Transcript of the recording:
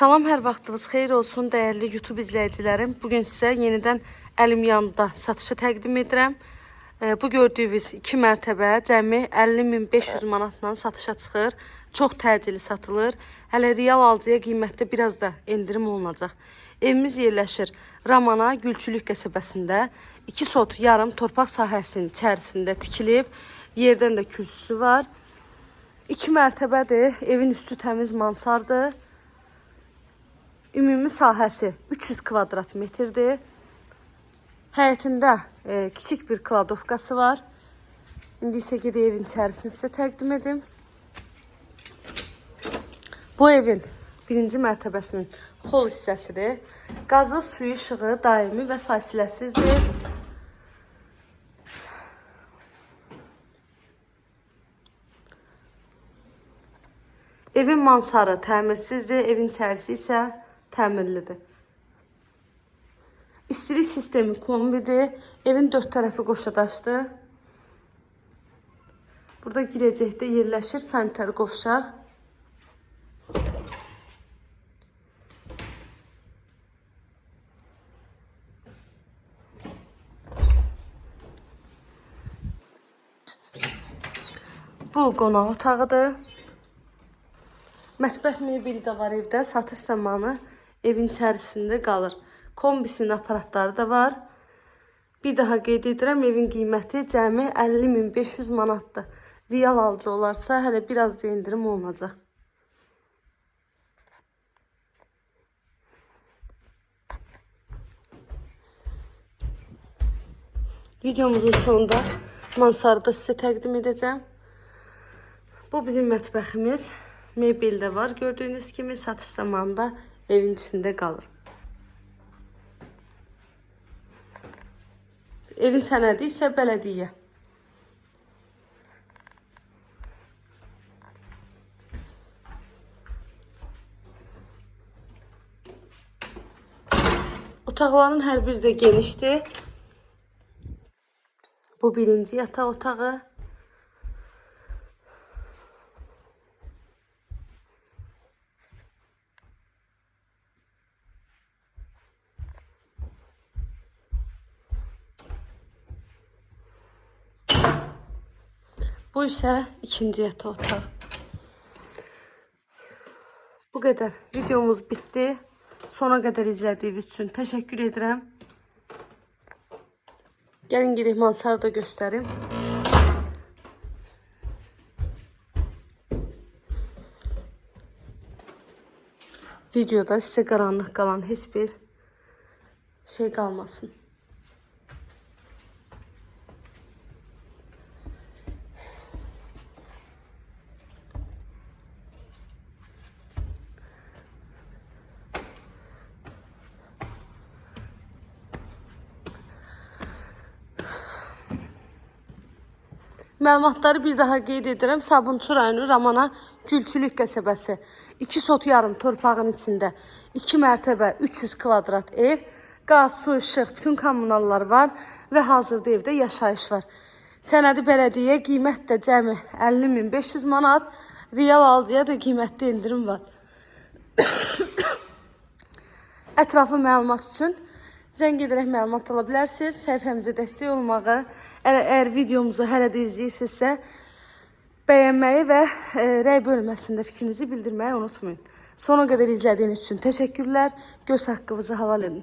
Salam, hər vaxtınız xeyir olsun dəyərli YouTube izləyicilərim. Bu gün sizə yenidən əlim yanında satışı təqdim edirəm. E, Bu gördüyünüz 2 mərtəbə cəmi 50500 manatla satışa çıxır. Çox təcili satılır. Hələ real alıcıya qiymətdə biraz da endirim olunacaq. Evimiz yerləşir Ramana Gülçülük qəsəbəsində. 2 sot yarım torpaq sahəsinin içərisində tikilib. Yerdən də kürsüsü var. 2 mərtəbədir. Evin üstü təmiz mansardır. Ümumi sahəsi 300 kvadrat metrdir. Həyətində e, kiçik bir kladovkası var. İndi isə gedək evin içərisini sizə təqdim edim. Bu evin birinci mərtəbəsinin hol hissəsidir. Qazı, suyu, işığı daimi və fasiləsizdir. Evin mansarı təmirsizdir, evin içərisi isə təmirlidir. İstilik sistemi kombidir. Evin dörd tərəfi qoşadaşdır. Burada girəcəkdə yerləşir sanitar qovşaq. Bu qonaq otağıdır. Mətbəx mebeli də var evdə. Satış zamanı evin içərisində qalır. Kombisinin aparatları da var. Bir daha qeyd edirəm, evin qiyməti cəmi 50500 manatdır. Real alıcı olarsa hələ biraz da endirim olunacaq. Videomuzun sonunda mansarda sizə təqdim edəcəm. Bu bizim mətbəximiz. Mebel də var. Gördüyünüz kimi satış zamanında evin içində qalır. Evin sənədi isə bələdiyyə. Otaqların hər biri də genişdir. Bu birinci yataq otağı. Bu isə ikinci yataq otağı. Bu qədər. Videomuz bitdi. Sona qədər izlədiyiniz üçün təşəkkür edirəm. Gəlin gedək mansarda göstərim. Videoda sizə qaranlıq qalan heç şey qalmasın. Məlumatları bir daha qeyd edirəm. Sabunçu rayonu Ramana Gülçülük qəsəbəsi. 2 sot yarım torpağın içində 2 mərtəbə 300 kvadrat ev, qaz, su, işıq, bütün kommunallar var və hazırda evdə yaşayış var. Sənədi bələdiyyə qiymət də cəmi 50500 manat, real alıcıya da qiymətli endirim var. Ətraflı məlumat üçün zəng edərək məlumat ala bilərsiniz. Səhifəmizə dəstək olmağı, əgər, videomuzu hələ də izləyirsinizsə, bəyənməyi və e, rəy bölməsində fikrinizi bildirməyi unutmayın. Sona qədər izlədiyiniz üçün təşəkkürlər. Göz haqqınızı halal edin.